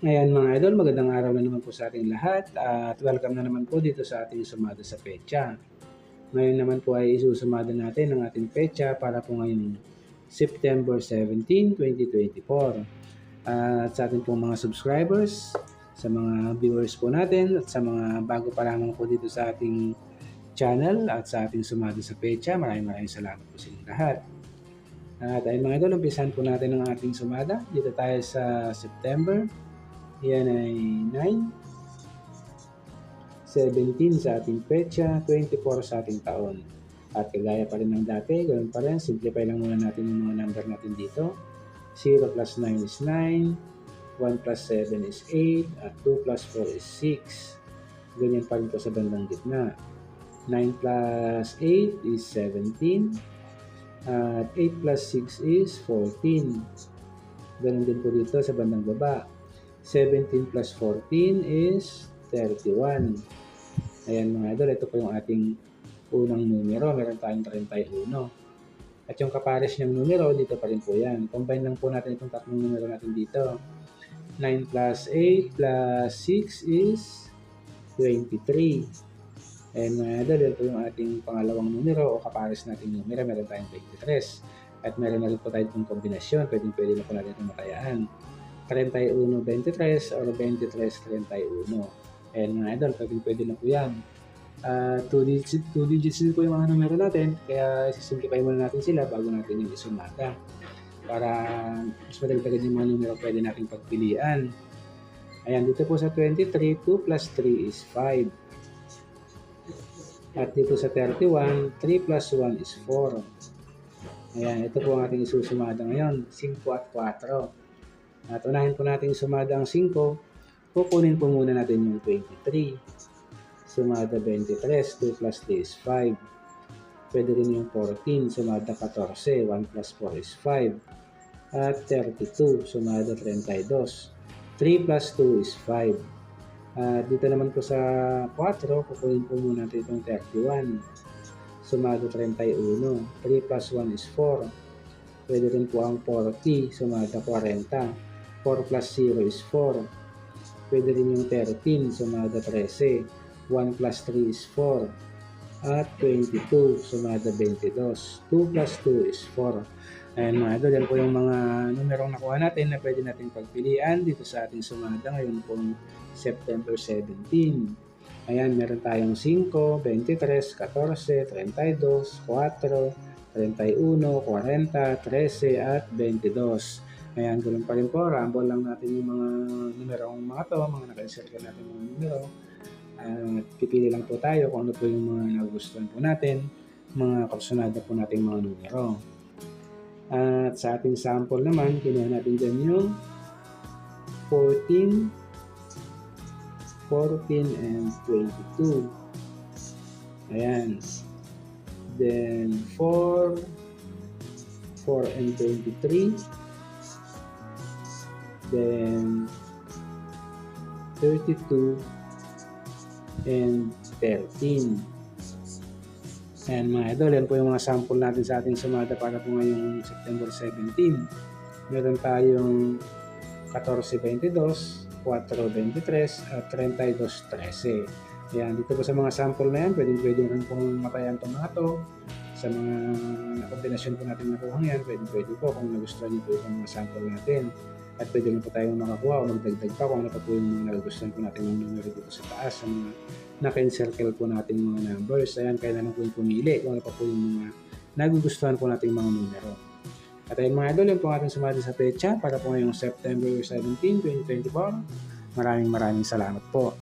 Ngayon mga idol, magandang araw na naman po sa ating lahat at welcome na naman po dito sa ating sumada sa pecha. Ngayon naman po ay isusumada natin ang ating pecha para po ngayong September 17, 2024. At sa ating pong mga subscribers, sa mga viewers po natin at sa mga bago pa lamang po dito sa ating channel at sa ating sumada sa pecha, maraming maraming salamat po sa inyong lahat. At ayun mga idol, umpisan po natin ang ating sumada. Dito tayo sa September yan ay 9. 17 sa ating petsa, 24 sa ating taon. At kagaya pa rin ng dati, ganoon pa rin, simplify lang muna natin yung mga number natin dito. 0 plus 9 is 9, 1 plus 7 is 8, at 2 plus 4 is 6. Ganyan pa rin po sa bandang gitna. 9 plus 8 is 17, at 8 plus 6 is 14. Ganun din po dito sa bandang baba. 17 plus 14 is 31. Ayan mga idol, ito po yung ating unang numero. Meron tayong 31. At yung kapares niyang numero, dito pa rin po yan. Combine lang po natin itong tatlong numero natin dito. 9 plus 8 plus 6 is 23. Ayan mga idol, yan po yung ating pangalawang numero o kapares nating numero. Meron tayong 23. At meron na rin po tayong itong kombinasyon. Pwede pwede na po natin itong matayaan. 31-23 or 23-31. Ayan mga idol, pwede, pwede na po yan. 2 uh, digits, two digits din po yung mga numero natin, kaya sisimplify muna natin sila bago natin yung isumata. Para mas madagdagan yung mga numero pwede natin pagpilian. Ayan, dito po sa 23, 2 plus 3 is 5. At dito sa 31, 3 plus 1 is 4. Ayan, ito po ang ating isusumada ngayon, 5 at 4. At unahin po natin sumada ang 5. Kukunin po muna natin yung 23. Sumada 23. 2 plus 3 is 5. Pwede rin yung 14. Sumada 14. 1 plus 4 is 5. At 32. Sumada 32. 3 plus 2 is 5. At dito naman po sa 4, kukunin po muna natin itong 31. Sumado 31. 3 plus 1 is 4. Pwede rin po ang 40. Sumada 40. 4 plus 0 is 4. Pwede rin yung 13, sumada 13. 1 plus 3 is 4. At 22, sumada 22. 2 plus 2 is 4. Ayan mga idol, yan po yung mga numerong nakuha natin na pwede natin pagpilian dito sa ating sumada ngayon pong September 17. Ayan, meron tayong 5, 23, 14, 32, 4, 31, 40, 13, at 22. Ayan, ganoon pa rin po. Rumble lang natin yung mga numerong mga to, mga naka-circle natin mga numero. At pipili lang po tayo kung ano po yung mga nagustuhan po natin, mga kapsunada po nating mga numero. At sa ating sample naman, kinuha natin dyan yung 14, 14 and 22. Ayan. Then 4, 4 and 23 then 32 and 13. Ayan mga idol, yan po yung mga sample natin sa ating sumada para po ngayong September 17. Meron tayong 14.22, 4.23 at 32.13. Ayan, dito po sa mga sample na yan, pwede, pwede rin pong matayan itong mga to. Sa mga kombinasyon po natin nakuha yan, pwede, pwede po kung nagustuhan niyo po itong mga sample natin at pwede na po tayong makakuha o magdagdag pa kung ano pa po yung mga nagustuhan po natin ng numero dito sa taas sa mga naka-encircle po natin mga numbers. Ayan, kaya na lang po yung pumili kung ano pa po yung mga nagugustuhan po natin mga numero. At ayun mga idol, yun po ating sumali sa pecha para po ngayong September 17, 2024. Maraming maraming salamat po.